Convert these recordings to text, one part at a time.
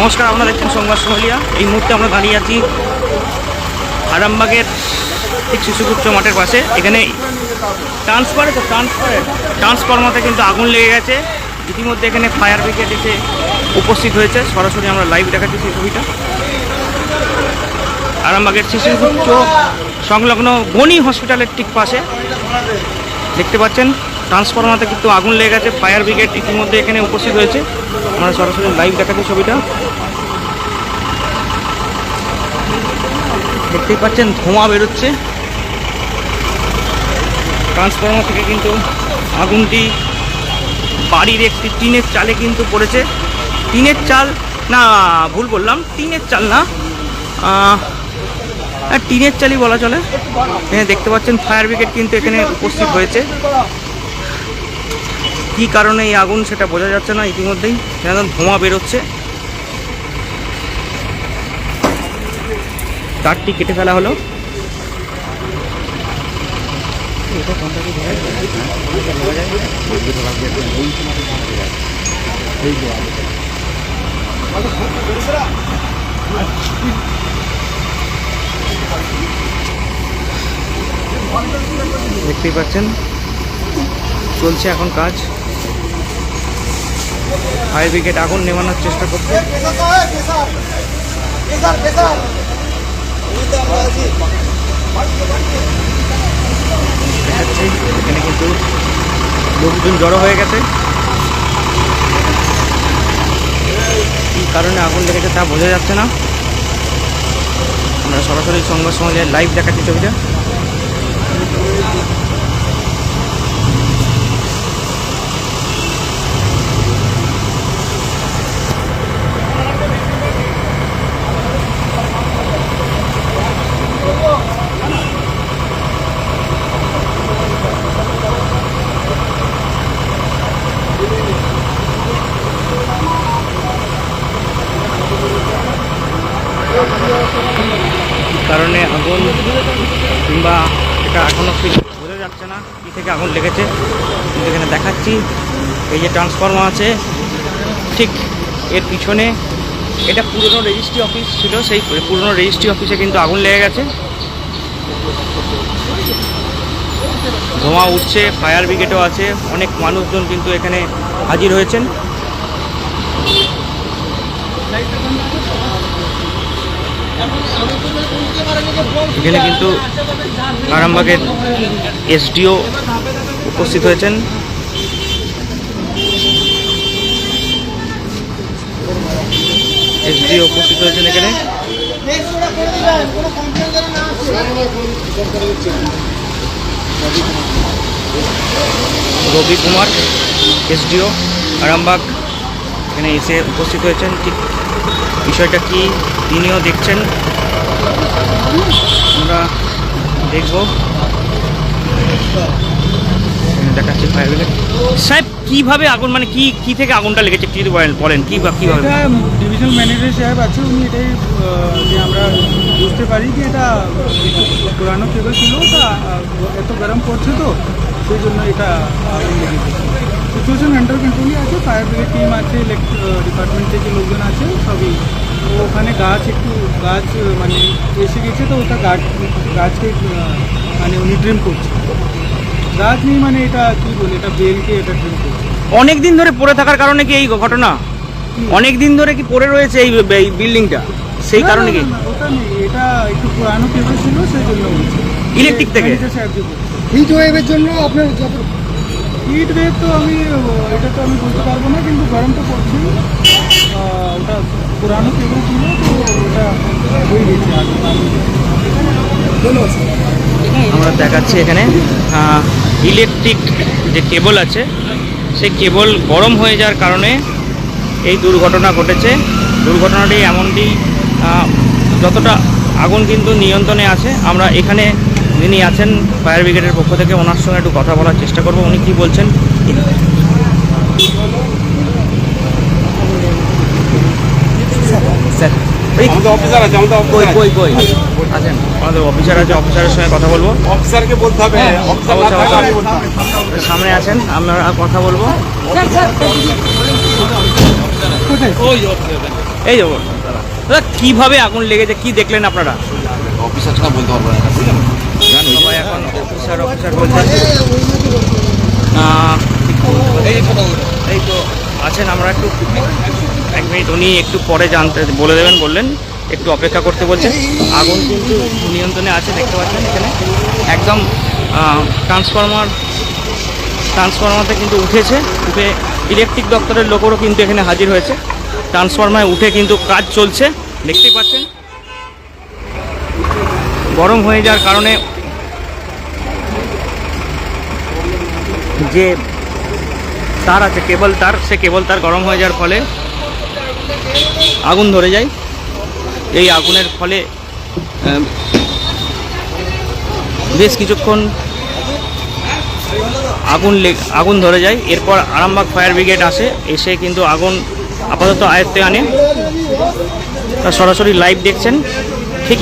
নমস্কার আপনারা দেখছেন সংবাদ সোমালিয়া এই মুহূর্তে আমরা দাঁড়িয়ে আছি আরামবাগের ঠিক শিশুগুচ্ছ মাঠের পাশে। এখানে ট্রান্সফারে তো ট্রান্সফারে ট্রান্সফরমাতে কিন্তু আগুন লেগে গেছে। ইতিমধ্যে এখানে ফায়ার ব্রিগেড এসে উপস্থিত হয়েছে। সরাসরি আমরা লাইভ দেখাচ্ছি সেই ছবিটা। আরামবাগের শিশুগুচ্ছ সংলগ্ন বনি হসপিটালের ঠিক পাশে। দেখতে পাচ্ছেন ট্রান্সফরমাতে কিন্তু আগুন লেগে গেছে। ফায়ার ব্রিগেড ইতিমধ্যে এখানে উপস্থিত হয়েছে। আমরা সরাসরি লাইভ দেখাচ্ছি ছবিটা। দেখতেই পাচ্ছেন, ধোঁয়া বেরোচ্ছে। ট্রান্সফরমার থেকে কিন্তু আগুনটি বাড়ির একটি টিনের চালে কিন্তু পড়েছে। টিনের চাল, না, ভুল বললাম, টিনের চাল না। হ্যাঁ টিনের চালই বলা চলে। এখানে দেখতে পাচ্ছেন ফায়ার ব্রিগেড কিন্তু এখানে উপস্থিত হয়েছে। কি কারণে এই আগুন সেটা বোঝা যাচ্ছে না ইতিমধ্যেই? যেন ধোঁয়া বেরোচ্ছে। তারটি কেটে ফেলা হলো। দেখতেই পাচ্ছেন, চলছে এখন কাজ। ফায়ার ব্রিগেড আগুন নেভানোর চেষ্টা করছে। এখানে কিন্তু লোকজন জড়ো হয়ে গেছে। কী কারণে আগুন লেগেছে তা বোঝা যাচ্ছে না। আমরা সরাসরি সংবাদ সমাজে লাইভ দেখাচ্ছি ছবিটা কী কারণে আগুন কিংবা এটা এখনও বোঝা যাচ্ছে না কী থেকে আগুন লেগেছে। কিন্তু এখানে দেখাচ্ছি, এই যে ট্রান্সফর্মার আছে, ঠিক এর পিছনে এটা পুরনো রেজিস্ট্রি অফিস ছিল, সেই পুরনো রেজিস্ট্রি অফিসে কিন্তু আগুন লেগে গেছে। ধোঁয়া উঠছে ফায়ার ব্রিগেডও আছে, অনেক মানুষজন কিন্তু এখানে হাজির হয়েছেন। এখানে কিন্তু আরামবাগের এসডিও উপস্থিত হয়েছেন। এসডিও উপস্থিত হয়েছেন এখানে। রবি কুমার, এসডিও, আরামবাগ এখানে এসে উপস্থিত হয়েছেন। ঠিক বিষয়টা কি, তিনিও দেখছেন। আমরা দেখব। দেখাচ্ছি ফায়ার ব্রিগেড সাহেব কীভাবে আগুন মানে কি কি থেকে আগুনটা লেগেছে? কি বলেন বলেন কী বা কীভাবে? ডিভিশন ম্যানেজার সাহেব আছে উনি এটাই যে আমরা বুঝতে পারি যে এটা পুরানো কেবল ছিল তা এত গরম পড়ছে তো সেই জন্য এটা আগুন লেগেছে। সিচুয়েশন আন্ডার কন্ট্রোলই আছে ফায়ার ব্রিগেড টিম আছে ডিপার্টমেন্ট থেকে লোকজন আছে সবই তো ওখানে গাছ একটু গাছ মানে এসে গেছে তো ওটা গাছ গাছকে মানে উনি ড্রিম করছে। গাছ নেই মানে এটা কী বলে এটা বেলকে এটা ড্রিম করছে। অনেক দিন ধরে পড়ে থাকার কারণে কি এই ঘটনা? অনেক দিন ধরে কি পড়ে রয়েছে এই বিল্ডিংটা সেই কারণে কি? ওটা নেই এটা একটু পুরানো কেবল ছিল সেই জন্য হয়েছে Electric থেকে? বলছে। হিট ওয়েভের জন্য আপনার যত হিট ওয়েভ তো আমি এটা তো আমি বলতে পারব না কিন্তু গরম তো পড়ছে ওটা পুরানো কেবল ছিল, তো ওটা হয়ে গেছে আমরা দেখাচ্ছি এখানে ইলেকট্রিক যে কেবল আছে, সেই কেবল গরম হয়ে যাওয়ার কারণে এই দুর্ঘটনা ঘটেছে। দুর্ঘটনাটি এমনটি যতটা আগুন কিন্তু নিয়ন্ত্রণে আছে, আমরা এখানে যিনি আছেন ফায়ার ব্রিগেডের পক্ষ থেকে ওনার সঙ্গে একটু কথা বলার চেষ্টা করব। উনি কি বলছেন? স্যার। আমাদের অফিসার আছে আমাদের কই কই কই? আছেন? আমাদের অফিসার আছে অফিসারের সঙ্গে কথা বলব। অফিসারকে বলতে হবে অফিসার না অবশ্যই, থাকলে আমি অবশ্যই। বলতে হবে। সামনে আছেন আমরা কথা বলব। কোথায়? ওই অফিসার এই দাদা কীভাবে আগুন লেগেছে কি দেখলেন আপনারা? অফিসার ছাড়া বলতে পারব সবাই এখন অফিসার অফিসার এই তো আছেন আমরা একটু এক মিনিট উনি একটু পরে জানতে বলে দেবেন, বললেন, একটু অপেক্ষা করতে বলছেন। আগুন কিন্তু নিয়ন্ত্রণে আছে, দেখতে পাচ্ছেন এখানে। একদম ট্রান্সফরমার ট্রান্সফরমারতে কিন্তু উঠেছে। উঠে ইলেকট্রিক দপ্তরের লোকেরও কিন্তু এখানে হাজির হয়েছে। ট্রান্সফরমারে উঠে কিন্তু কাজ চলছে দেখতেই পাচ্ছেন। গরম হয়ে যাওয়ার কারণে যে তার আছে, কেবল তার, সে কেবল তার গরম হয়ে যাওয়ার ফলে আগুন ধরে যায়। এই আগুনের ফলে বেশ কিছুক্ষণ আগুন আগুন ধরে যায়। এরপর আরামবাগ ফায়ার ব্রিগেড আসে, এসে কিন্তু আগুন আপাতত আয়ত্তে আনে। তা সরাসরি লাইভ দেখছেন। ঠিক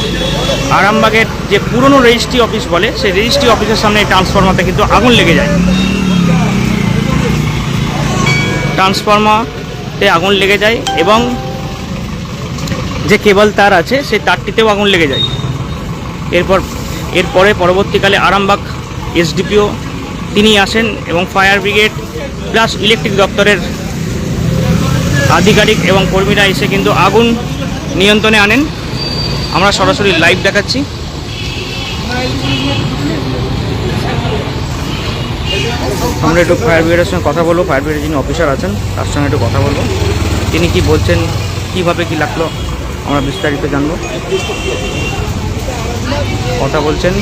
আরামবাগের যে পুরনো রেজিস্ট্রি অফিস বলে, সেই রেজিস্ট্রি অফিসের সামনে এই ট্রান্সফরমারতে কিন্তু আগুন লেগে যায়। ট্রান্সফরমারতে আগুন লেগে যায় এবং যে কেবল তার আছে সেই তারটিতেও আগুন লেগে যায়। এরপর, এরপরে পরবর্তীকালে আরামবাগ এসডিপিও তিনি আসেন এবং ফায়ার ব্রিগেড প্লাস ইলেকট্রিক দপ্তরের আধিকারিক এবং কর্মীরা এসে কিন্তু আগুন নিয়ন্ত্রণে আনেন। আমরা সরাসরি লাইভ দেখাচ্ছি। আমরা একটু ফায়ার ব্রিগেডের সঙ্গে কথা বলব। ফায়ার ব্রিগেডের যিনি অফিসার আছেন, তার সঙ্গে একটু কথা বলব। তিনি কি বলছেন, কীভাবে কি লাগল, আমরা বিস্তারিত জানব। কথা বলছেন।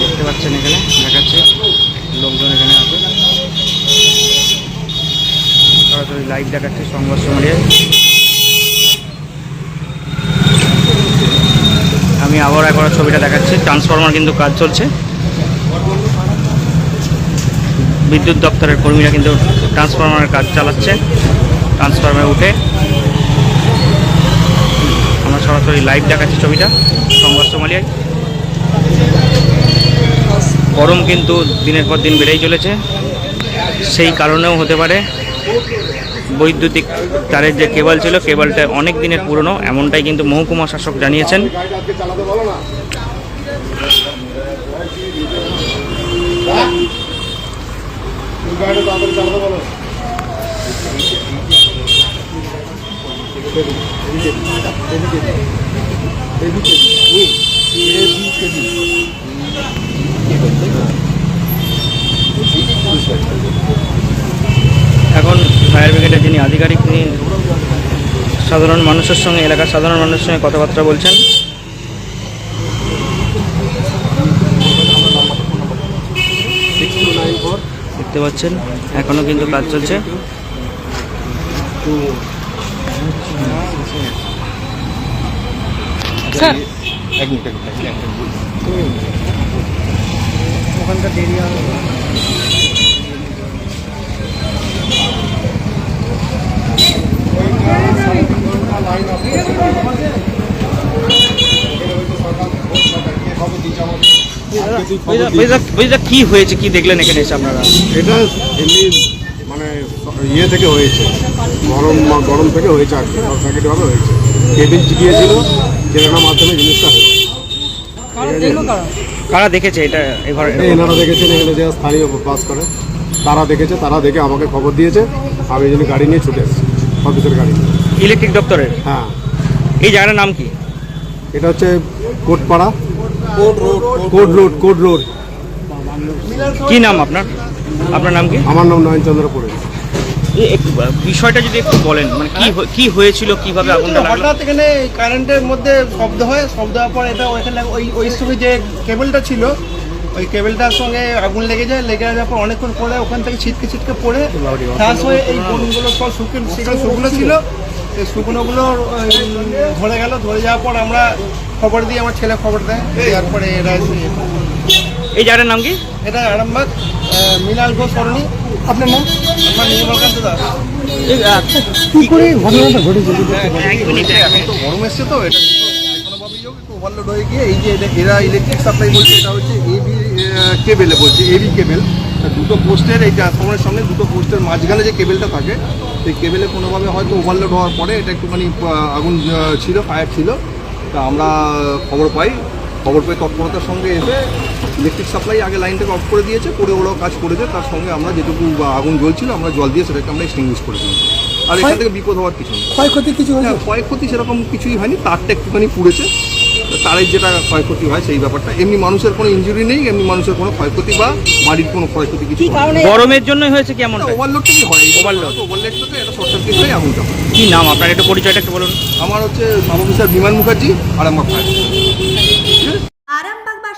দেখতে পাচ্ছেন এখানে, দেখাচ্ছে। লোকজন এখানে আছে। সরাসরি লাইভ দেখাচ্ছে সংবাদ সময় আমি আবার একবার ছবিটা দেখাচ্ছি। ট্রান্সফরমার কিন্তু কাজ চলছে। বিদ্যুৎ দপ্তরের কর্মীরা কিন্তু ট্রান্সফরমারের কাজ চালাচ্ছে। ট্রান্সফরমারে উঠে। আমরা সরাসরি লাইভ দেখাচ্ছি ছবিটা, সংবাদ সোমালিয়ায় গরম কিন্তু দিনের পর দিন বেড়েই চলেছে সেই কারণেও হতে পারে বৈদ্যুতিক তারের যে কেবল ছিল কেবলটা অনেক দিনের পুরনো এমনটাই কিন্তু মহকুমা শাসক জানিয়েছেন এখন ফায়ার ব্রিগেডের যিনি আধিকারিক তিনি সাধারণ মানুষের সঙ্গে এলাকার সাধারণ মানুষের সঙ্গে কথাবার্তা বলছেন। দেখতে পাচ্ছেন এখনও কিন্তু কাজ চলছে। এক মিনিট এক মিনিট, এক মিনিট ওখানকার দেরি হবে কি হয়েছে? কি দেখলেন এখানে এসে আপনারা? এটা এমনি মানে ইয়ে থেকে হয়েছে। গরম গরম থেকে হয়েছে আর কি। হয়েছে। কেবিল চিকিয়েছিল যেটার মাধ্যমে জিনিসটা হয়েছে কারা দেখেছে এটা এবার এনারা দেখেছেন এখানে যে স্থানীয় বাস করে তারা দেখেছে তারা দেখে আমাকে খবর দিয়েছে আমি এই জন্য গাড়ি নিয়ে ছুটে এসেছি অফিসের গাড়ি ইলেকট্রিক দপ্তরের? হ্যাঁ। এই জায়গাটার নাম কি? এটা হচ্ছে Kotpara. Kot road Kot road. কি নাম আপনার? আপনার নাম কি? আমার নাম একটু, আহ, বিষয়টা যদি একটু বলেন মানে কি কি হয়েছিল কীভাবে আগুনটা লাগল? হঠাৎ এখানে কারেন্টের মধ্যে শব্দ হয় শব্দ হওয়ার পর এটা ওইখানে ওই ওই সময় যে কেবলটা ছিল ওই কেবলটার সঙ্গে আগুন লেগে যায় লেগে যাওয়ার পর অনেকক্ষণ পরে ওখান থেকে ছিটকে ছিটকে পড়ে ফ্যাস হয়ে এই বোনগুলো সব শুকনো সেগুলো শুকনো ছিল। এই শুকনোগুলো ধরে গেল ধরে যাওয়ার পর আমরা খবর দিই আমার ছেলে খবর দেয় দেওয়ার পরে এরা এই জায়গাটার নাম কি? এটা আরামবাগ মৃণাল ঘোষ সরণি আপনার নাম? আমার নির্মলকান্ত দাস। কি করে ঘটনাটা ঘটেছে? তো গরম এসছে তো এটা ওভারলোড হয়ে গিয়ে এই যে এটা- এরা ইলেকট্রিক সাপ্লাই বলছে এটা হচ্ছে এবি কেবেলে বলছে এবি কেবেল দুটো পোস্টের এই ট্রান্সফর্মারের সামনে দুটো পোস্টের মাঝখানে যে কেবেলটা থাকে সেই কেবেলে কোনোভাবে হয়তো ওভারলোড হওয়ার পরে এটা একটুখানি আগুন ছিল ফায়ার ছিল। তা আমরা খবর পাই। খবর পেয়ে তৎপরতার সঙ্গে এসে ইলেকট্রিক সাপ্লাই আগে লাইনটাকে অফ করে দিয়েছে করে ওরাও কাজ করেছে তার সঙ্গে আমরা যেটুকু আগুন জ্বলছিল আমরা জল দিয়ে সেটাকে আমরা এক্সটিংগুইশ করে দিয়েছি। আর এখান থেকে বিপদ হওয়ার কিছু নেই। ক্ষয়ক্ষতি কিছু হ্যাঁ ক্ষয়ক্ষতি সেরকম কিছুই হয়নি তারটা একটুখানি পুড়েছে। তারের যেটা ক্ষয়ক্ষতি হয় সেই ব্যাপারটা। এমনি মানুষের কোনো ইনজুরি নেই এমনি মানুষের কোনো ক্ষয়ক্ষতি বা বাড়ির কোনো ক্ষয়ক্ষতি কিছু গরমের জন্যই হয়েছে কি এমনটা? ওভারলোডটা কি হয়? Overload. ওভারলোড থেকে এটা শর্ট সার্কিট হয়ে হয়। কি নাম? আপনার একটু পরিচয়টা একটু বলুন। আমার হচ্ছে সাব অফিসার বিমান মুখার্জি আর আমার